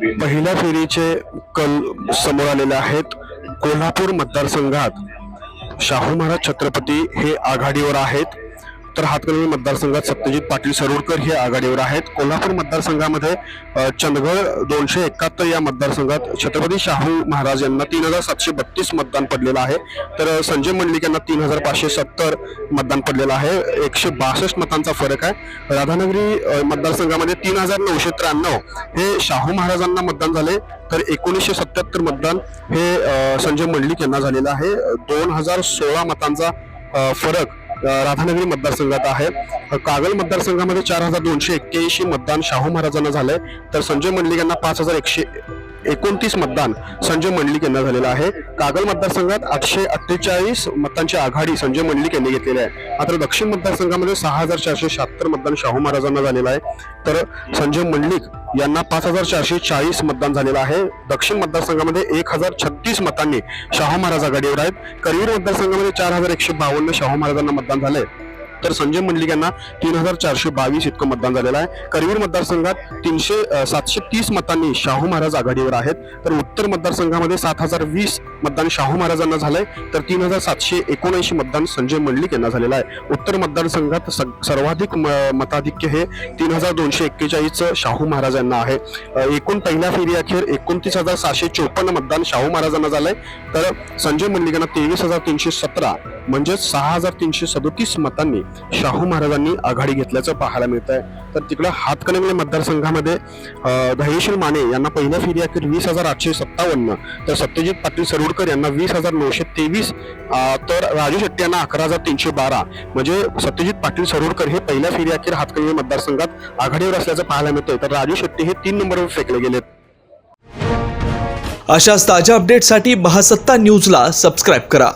पहिल्या फेरीचे कल समोर आलेले आहेत. कोल्हापूर मतदारसंघात शाहू महाराज छत्रपती हे आघाडीवर आहेत. तर हातकणंगले मतदारसंघात सत्यजित पाटील सरोडकर हे आघाडीवर आहेत. कोल्हापूर मतदारसंघामध्ये चंदगड दोनशे एकाहत्तर या मतदारसंघात छत्रपती शाहू महाराज यांना तीन हजार सातशे बत्तीस मतदान पडलेलं आहे. तर संजय मंडलिक यांना तीन हजार पाचशे सत्तर मतदान पडलेलं आहे. एकशे बासष्ट मतांचा फरक आहे. राधानगरी मतदारसंघामध्ये तीन हजार नऊशे त्र्याण्णव हे शाहू महाराजांना मतदान झाले. तर एकोणीसशे सत्याहत्तर मतदान हे संजय मंडलिक यांना झालेलं आहे. दोन हजार सोळा मतांचा फरक राधानगरी मतदारसंघात आहे. कागल मतदारसंघामध्ये चार हजार दोनशे एक्क्याऐंशी मतदान शाहू महाराजांना झालंय. तर संजय मंडलिक यांना पाच हजार एकशे एकोणतीस मतदान संजय मंडलिक यांना झालेलं आहे. कागल मतदारसंघात आठशे अठ्ठेचाळीस मतांची आघाडी संजय मंडलिक यांनी घेतलेली आहे. मात्र दक्षिण मतदारसंघामध्ये सहा हजार चारशे शहात्तर मतदान शाहू महाराजांना झालेलं आहे. तर संजय मंडलिक यांना पाच हजार चारशे चाळीस मतदान झालेलं आहे. दक्षिण मतदारसंघामध्ये एक हजार छत्तीस मतांनी शाहू महाराज आघाडीवर आहेत. करवीर मतदारसंघामध्ये चार हजार एकशे बावन्न शाहू महाराजांना मतदान झालंय. तर संजय मंडलिक यांना तीन हजार चारशे बावीस इतकं मतदान झालेलं आहे. करवीर मतदारसंघात तीनशे सातशे तीस मतांनी शाहू महाराज आघाडीवर आहेत. तर उत्तर मतदारसंघामध्ये सात हजार वीस मतदान शाहू महाराजांना झालंय. तर तीन हजार सातशे एकोणऐंशी मतदान संजय मंडलिक यांना झालेलं आहे. उत्तर मतदारसंघात सग- सर्वाधिक म- मताधिक्य हे तीन हजार दोनशे एक्केचाळीसचं शाहू महाराज यांना आहे एकूण पहिल्या फेरी अखेर एकोणतीस हजार सहाशे चोपन्न मतदान शाहू महाराजांना झालंय. तर संजय मंडलिक यांना तेवीस हजार तीनशे सतरा म्हणजेच सहा हजार तीनशे सदोतीस मतांनी शाहू महाराजांनी आघाडी घेतल्याचं पाहायला मिळत आहे तर तिकडं हातकणंगले मतदारसंघामध्ये अं, धैर्यशील माने यांना पहिल्या फेरी अखेर वीस हजार आठशे सत्तावन्न. तर सत्यजित पाटील सरोडकर यांना वीस हजार नऊशे तेवीस. तर राजू शेट्टी यांना अकरा हजार तीनशे बारा. म्हणजे सत्यजित पाटील सरोडकर हे पहिल्या फेरी अखेर हातकणंगले मतदारसंघात आघाडीवर असल्याचं पाहायला मिळतंय. तर राजू शेट्टी हे तीन नंबरवर फेकले गेलेत. अशाच ताज्या अपडेटसाठी महासत्ता न्यूजला सबस्क्राईब करा.